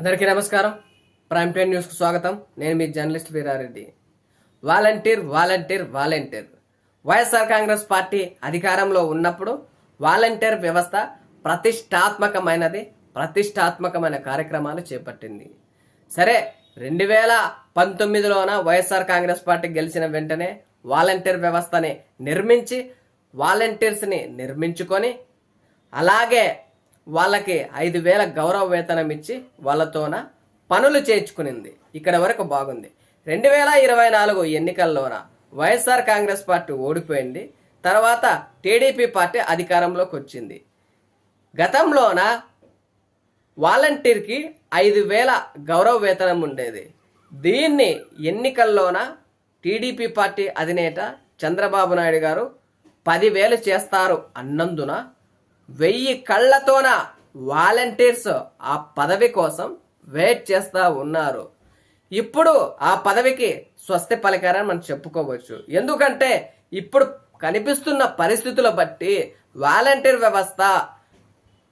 అందరికీ నమస్కారం. Prime time న్యూస్కు స్వాగతం. నేను మీ journalist Veerareddy. Volunteer volunteer volunteer. YSR Congress party అధికారంలో ఉన్నప్పుడు వాలంటీర్ వ్యవస్థ ప్రతిష్టాత్మకమైనది ప్రతిష్టాత్మకమైన కార్యక్రమాలు చేపట్టింది. సరే రెండు వేల పంతొమ్మిదిలోన వైఎస్ఆర్ కాంగ్రెస్ పార్టీ గెలిచిన వెంటనే వాలంటీర్ వ్యవస్థని నిర్మించి వాలంటీర్స్ని నిర్మించుకొని అలాగే వాళ్ళకి ఐదు వేల గౌరవ వేతనం ఇచ్చి వాళ్ళతోన పనులు చేయించుకునింది. ఇక్కడ వరకు బాగుంది. రెండు వేల ఇరవై నాలుగు ఎన్నికల్లోన వైఎస్ఆర్ కాంగ్రెస్ పార్టీ ఓడిపోయింది. తర్వాత టీడీపీ పార్టీ అధికారంలోకి వచ్చింది. గతంలోన వాలంటీర్కి ఐదు వేల గౌరవ వేతనం ఉండేది. దీన్ని ఎన్నికల్లోన టీడీపీ పార్టీ అధినేత చంద్రబాబు నాయుడు గారు పదివేలు చేస్తారు అన్నందున వెయ్యి కళ్ళతోన వాలంటీర్స్ ఆ పదవి కోసం వెయిట్ చేస్తూ ఉన్నారు. ఇప్పుడు ఆ పదవికి స్వస్తి పలికారని మనం చెప్పుకోవచ్చు. ఎందుకంటే ఇప్పుడు కనిపిస్తున్న పరిస్థితుల బట్టి వాలంటీర్ వ్యవస్థ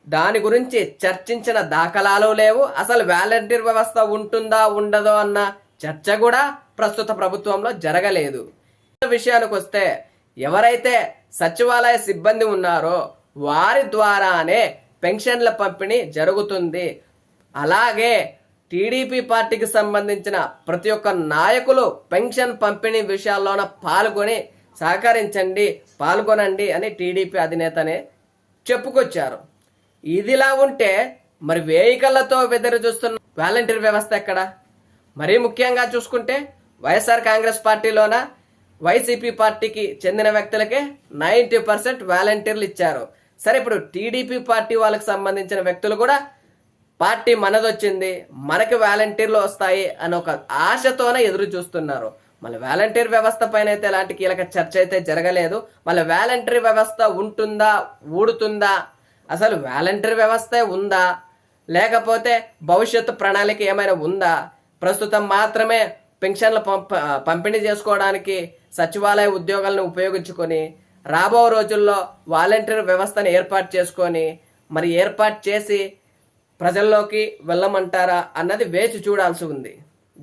దాని గురించి చర్చించిన దాఖలాలు లేవు. అసలు వాలంటీర్ వ్యవస్థ ఉంటుందా ఉండదో అన్న చర్చ కూడా ప్రస్తుత ప్రభుత్వంలో జరగలేదు. విషయానికి వస్తే ఎవరైతే సచివాలయ సిబ్బంది ఉన్నారో వారి ద్వారానే పెన్షన్ల పంపిణీ జరుగుతుంది. అలాగే టీడీపీ పార్టీకి సంబంధించిన ప్రతి ఒక్క నాయకులు పెన్షన్ పంపిణీ విషయాల్లోన పాల్గొని సహకరించండి పాల్గొనండి అని టీడీపీ అధినేతనే చెప్పుకొచ్చారు. ఇదిలా ఉంటే మరి వేయికలతో వెదరు చూస్తున్న వాలంటీర్ వ్యవస్థ ఎక్కడ? మరీ ముఖ్యంగా చూసుకుంటే వైఎస్ఆర్ కాంగ్రెస్ పార్టీలోన వైసీపీ పార్టీకి చెందిన వ్యక్తులకే నైంటీ పర్సెంట్ వాలంటీర్లు ఇచ్చారు. సరే ఇప్పుడు టీడీపీ పార్టీ వాళ్ళకి సంబంధించిన వ్యక్తులు కూడా పార్టీ మనదొచ్చింది మనకి వాలంటీర్లు వస్తాయి అని ఒక ఆశతోనే ఎదురు చూస్తున్నారు. మళ్ళీ వాలంటీర్ వ్యవస్థ పైన అయితే ఎలాంటి కీలక చర్చ అయితే జరగలేదు. మళ్ళీ వాలంటీర్ వ్యవస్థ ఉంటుందా ఊడుతుందా? అసలు వాలంటీర్ వ్యవస్థే ఉందా? లేకపోతే భవిష్యత్తు ప్రణాళిక ఏమైనా ఉందా? ప్రస్తుతం మాత్రమే పెన్షన్ల పంపిణీ చేసుకోవడానికి సచివాలయ ఉద్యోగాలను ఉపయోగించుకొని రాబో రోజుల్లో వాలంటీర్ వ్యవస్థను ఏర్పాటు చేసుకొని మరి ఏర్పాటు చేసి ప్రజల్లోకి వెళ్ళమంటారా అన్నది వేచి చూడాల్సి ఉంది.